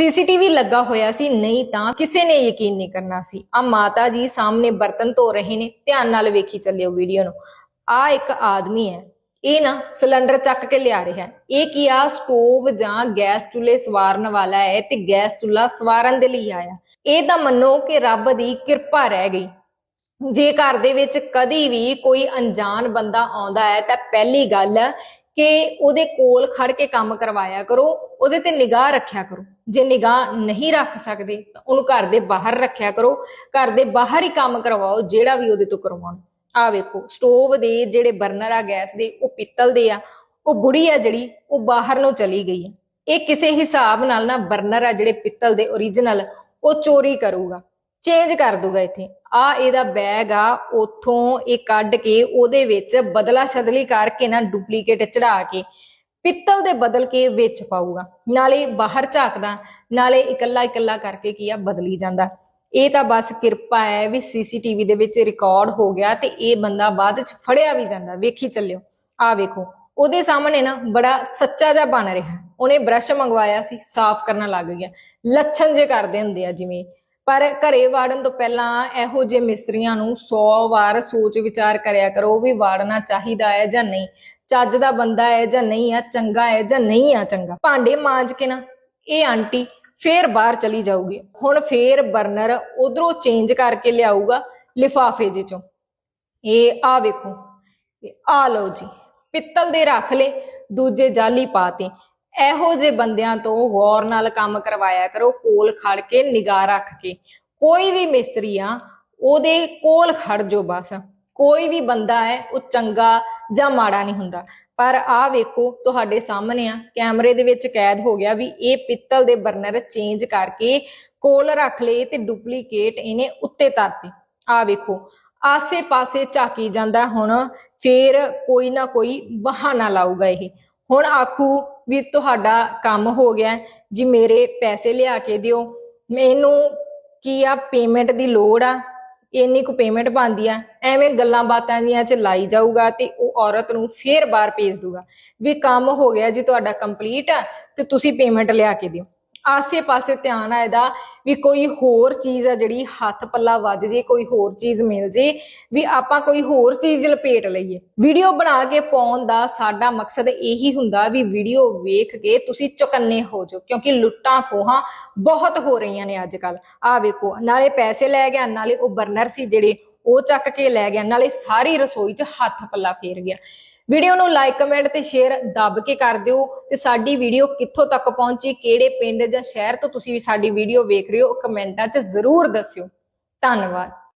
CCTV ਲੱਗਾ ਹੋਇਆ ਸੀ, ਨਹੀਂ ਤਾਂ ਕਿਸੇ ਨੇ ਯਕੀਨ ਨਹੀਂ ਕਰਨਾ ਸੀ। ਆ ਮਾਤਾ ਜੀ ਸਾਹਮਣੇ ਬਰਤਨ ਧੋ ਰਹੇ ਨੇ, ਧਿਆਨ ਨਾਲ ਵੇਖੀ ਚੱਲਿਓ ਵੀਡੀਓ ਨੂੰ। ਆ ਇੱਕ ਆਦਮੀ ਹੈ, ਇਹ ਨਾ ਸਿਲੰਡਰ ਚੱਕ ਕੇ ਲਿਆ ਰਿਹਾ ਇਹ ਕੀ ਆ, ਸਟੋਵ ਜਾਂ ਗੈਸ ਚੁੱਲ੍ਹੇ ਸਵਾਰਨ ਵਾਲਾ ਹੈ ਤੇ ਗੈਸ ਚੁੱਲ੍ਹਾ ਸਵਾਰਨ ਦੇ ਲਈ ਆਇਆ। ਇਹ ਤਾਂ ਮੰਨੋ ਕਿ ਰੱਬ ਦੀ ਕਿਰਪਾ ਰਹਿ ਗਈ। ਜੇ ਘਰ ਦੇ ਵਿੱਚ ਕਦੀ ਵੀ ਕੋਈ ਅਣਜਾਣ ਬੰਦਾ ਆਉਂਦਾ ਹੈ ਤਾਂ ਪਹਿਲੀ ਗੱਲ ਕਿ ਉਹਦੇ ਕੋਲ ਖੜ ਕੇ ਕੰਮ ਕਰਵਾਇਆ ਕਰੋ, ਉਹਦੇ ਤੇ ਨਿਗਾਹ ਰੱਖਿਆ ਕਰੋ। ਜੇ ਨਿਗਾਹ ਨਹੀਂ ਰੱਖ ਸਕਦੇ, ਤਾਂ ਉਹਨੂੰ ਘਰ ਦੇ ਬਾਹਰ ਰੱਖਿਆ ਕਰੋ। ਘਰ ਦੇ ਬਾਹਰ ਹੀ ਕੰਮ ਕਰਵਾਓ, ਜਿਹੜਾ ਵੀ ਉਹਦੇ ਤੋਂ ਕਰਵਾਉਣਾ। ਆ ਵੇਖੋ ਸਟੋਵ ਦੇ ਜਿਹੜੇ ਬਰਨਰ ਆ ਗੈਸ ਦੇ, ਉਹ ਪਿੱਤਲ ਦੇ ਆ, ਉਹ ਬੁੜੀ ਆ ਜਿਹੜੀ, ਉਹ ਬਾਹਰ ਨੂੰ ਚਲੀ ਗਈ ਹੈ ਇਹ ਕਿਸੇ ਹਿਸਾਬ ਨਾਲ ਨਾ ਬਰਨਰ ਆ ਜਿਹੜੇ ਪਿੱਤਲ ਦੇ origignal ਉਹ ਚੋਰੀ ਕਰੂਗਾ। ਚੇਂਜ ਕਰ ਦੂਗਾ ਇੱਥੇ। ਆ ਇਹਦਾ ਬੈਗ ਆ, ਉਥੋਂ ਇਹ ਕੱਢ ਕੇ ਉਹਦੇ ਵਿੱਚ ਬਦਲਾ ਸ਼ਦਲੀ ਕਰਕੇ ਨਾ ਡੁਪਲੀਕੇਟ ਚੜਾ ਕੇ, ਪਿੱਤਲ ਦੇ ਬਦਲ ਕੇ ਵਿੱਚ ਪਾਊਗਾ। ਨਾਲੇ ਬਾਹਰ ਝਾਕਦਾ, ਨਾਲੇ ਇਕੱਲਾ ਇਕੱਲਾ ਕਰਕੇ ਕੀ ਆ, ਬਦਲੀ ਜਾਂਦਾ। ਇਹ ਤਾਂ ਬਸ ਕਿਰਪਾ ਹੈ ਵੀ ਸੀਸੀਟੀਵੀ ਦੇ ਵਿੱਚ ਰਿਕਾਰਡ ਹੋ ਗਿਆ ਤੇ ਇਹ ਬੰਦਾ ਬਾਅਦ ਚ ਫੜਿਆ ਵੀ ਜਾਂਦਾ। ਵੇਖੀ ਚੱਲਿਓ। ਆ ਵੇਖੋ, ਉਹਦੇ ਸਾਹਮਣੇ ਨਾ ਬੜਾ ਸੱਚਾ ਜਿਹਾ ਬਣ ਰਿਹਾ। ਉਹਨੇ ਬ੍ਰਸ਼ ਮੰਗਵਾਇਆ ਸੀ, ਸਾਫ਼ ਕਰਨ ਲੱਗ ਗਿਆ। ਲੱਛਣ ਜੇ ਕਰਦੇ ਹੁੰਦੇ ਆ ਜਿਵੇਂ। ਪਰ ਘਰੇ ਵਾੜਨ ਤੋਂ ਪਹਿਲਾਂ ਇਹੋ ਜਿਹੇ ਮਿਸਤਰੀਆਂ ਨੂੰ 100 ਵਾਰ ਸੋਚ ਵਿਚਾਰ ਕਰਿਆ ਕਰੋ ਵੀ ਵਾੜਨਾ ਚਾਹੀਦਾ ਹੈ ਜਾਂ ਨਹੀਂ? ਚੱਜ ਦਾ ਬੰਦਾ ਹੈ ਜਾਂ ਨਹੀਂ ਆ, ਚੰਗਾ ਹੈ ਜਾਂ ਨਹੀਂ ਆ ਚੰਗਾ? ਭਾਂਡੇ ਮਾਂਜ ਕੇ ਨਾ, ਇਹ ਆਂਟੀ ਫੇਰ ਬਾਹਰ ਚਲੀ ਜਾਊਗੀ। ਹੁਣ ਫੇਰ ਬਰਨਰ ਉਧਰੋਂ ਚੇਂਜ ਕਰਕੇ ਲਿਆਊਗਾ ਲਿਫਾਫੇ ਜਿਹੇ ਚੋਂ। ਇਹ ਆ ਵੇਖੋ ਆ ਲਓ ਜੀ, ਪਿੱਤਲ ਦੇ ਰੱਖ ਲੇ ਦੂਜੇ ਜਾਲੀ ਪਾਤੇ ਇਹੋ ਜੇ ਬੰਦਿਆਂ ਤੋਂ ਗੌਰ ਨਾਲ ਕੰਮ ਕਰਵਾਇਆ ਕਰੋ, ਕੋਲ ਖੜ ਕੇ ਨਿਗਾਹ ਰੱਖ ਕੇ। ਕੋਈ ਵੀ ਮਿਸਤਰੀ ਆ, ਉਹਦੇ ਕੋਲ ਖੜ ਜੋ ਬਸ। ਕੋਈ ਵੀ ਬੰਦਾ ਹੈ, ਉਹ ਚੰਗਾ ਜਾਂ ਮਾੜਾ ਨਹੀਂ ਹੁੰਦਾ। ਪਰ ਆ ਵੇਖੋ, ਤੁਹਾਡੇ ਸਾਹਮਣੇ ਆ, ਕੈਮਰੇ ਦੇ ਵਿੱਚ ਕੈਦ ਹੋ ਗਿਆ ਵੀ ਇਹ ਪਿੱਤਲ ਦੇ ਬਰਨਰ ਚੇਂਜ ਕਰਕੇ ਕੋਲ ਰੱਖ ਲਏ ਤੇ ਡੁਪਲੀਕੇਟ ਇਹਨੇ ਉੱਤੇ ਤਰਤੀ ਆ ਵੇਖੋ, ਆਸੇ-ਪਾਸੇ ਝਾਕੀ ਜਾਂਦਾ ਹੁਣ, ਫੇਰ ਕੋਈ ਨਾ ਕੋਈ ਬਹਾਨਾ ਲਾਊਗਾ ਇਹ। ਹੁਣ ਆਖੂ ਵੀ ਤੁਹਾਡਾ ਕੰਮ ਹੋ ਗਿਆ, ਜੀ ਮੇਰੇ ਪੈਸੇ ਲਿਆ ਕੇ ਦਿਓ। ਮੈਨੂੰ ਕੀ ਆ ਪੇਮੈਂਟ ਦੀ ਲੋੜ ਆ? ਇੰਨੀ ਕੁ ਪੇਮੈਂਟ ਪਾਉਂਦੀ ਆ। ਐਵੇਂ ਗੱਲਾਂ ਬਾਤਾਂ ਦੀਆਂ ਚ ਲਾਈ ਜਾਊਗਾ ਤੇ ਉਹ ਔਰਤ ਨੂੰ ਫੇਰ ਬਾਹਰ ਭੇਜ ਦੂਗਾ ਵੀ ਕੰਮ ਹੋ ਗਿਆ ਜੀ ਤੁਹਾਡਾ ਕੰਪਲੀਟ ਆ, ਤੇ ਤੁਸੀਂ ਪੇਮੈਂਟ ਲਿਆ ਕੇ ਦਿਓ। ਆਸੇ-ਪਾਸੇ ਧਿਆਨ ਆ ਇਹਦਾ ਵੀ ਕੋਈ ਹੋਰ ਚੀਜ਼ ਆ ਜਿਹੜੀ ਹੱਥ ਪੱਲਾ ਵੱਜ ਜੇ, ਕੋਈ ਹੋਰ ਚੀਜ਼ ਮਿਲ ਜੇ, ਵੀ ਆਪਾਂ ਕੋਈ ਹੋਰ ਚੀਜ਼ ਲਪੇਟ ਲਈਏ। ਵੀਡੀਓ ਬਣਾ ਕੇ ਪਾਉਣ ਦਾ ਸਾਡਾ ਮਕਸਦ ਇਹੀ ਹੁੰਦਾ ਵੀ ਵੀਡੀਓ ਵੇਖ ਕੇ ਤੁਸੀਂ ਚੁਕੰਨੇ ਹੋ ਜਾਓ, ਕਿਉਂਕਿ ਲੁੱਟਾਂ ਖੋਹਾਂ ਬਹੁਤ ਹੋ ਰਹੀਆਂ ਨੇ ਅੱਜ ਕੱਲ ਆ ਵੇਖੋ, ਨਾਲੇ ਪੈਸੇ ਲੈ ਗਿਆ, ਨਾਲੇ ਉਹ ਬਰਨਰ ਸੀ ਜਿਹੜੇ ਉਹ ਚੱਕ ਕੇ ਲੈ ਗਿਆ, ਨਾਲੇ ਸਾਰੀ ਰਸੋਈ 'ਚ ਹੱਥ ਪੱਲਾ ਫੇਰ ਗਿਆ। ਵੀਡੀਓ ਨੂੰ ਲਾਈਕ ਕਮੈਂਟ ਤੇ ਸ਼ੇਅਰ ਦੱਬ ਕੇ ਕਰ ਦਿਓ ਤੇ ਸਾਡੀ ਵੀਡੀਓ ਕਿੱਥੋਂ ਤੱਕ ਪਹੁੰਚੀ, ਕਿਹੜੇ ਪਿੰਡ ਜਾਂ ਸ਼ਹਿਰ ਤੋਂ ਤੁਸੀਂ ਵੀ ਸਾਡੀ ਵੀਡੀਓ ਵੇਖ ਰਹੇ ਹੋ, ਕਮੈਂਟਾਂ 'ਚ ਜ਼ਰੂਰ ਦੱਸਿਓ। ਧੰਨਵਾਦ।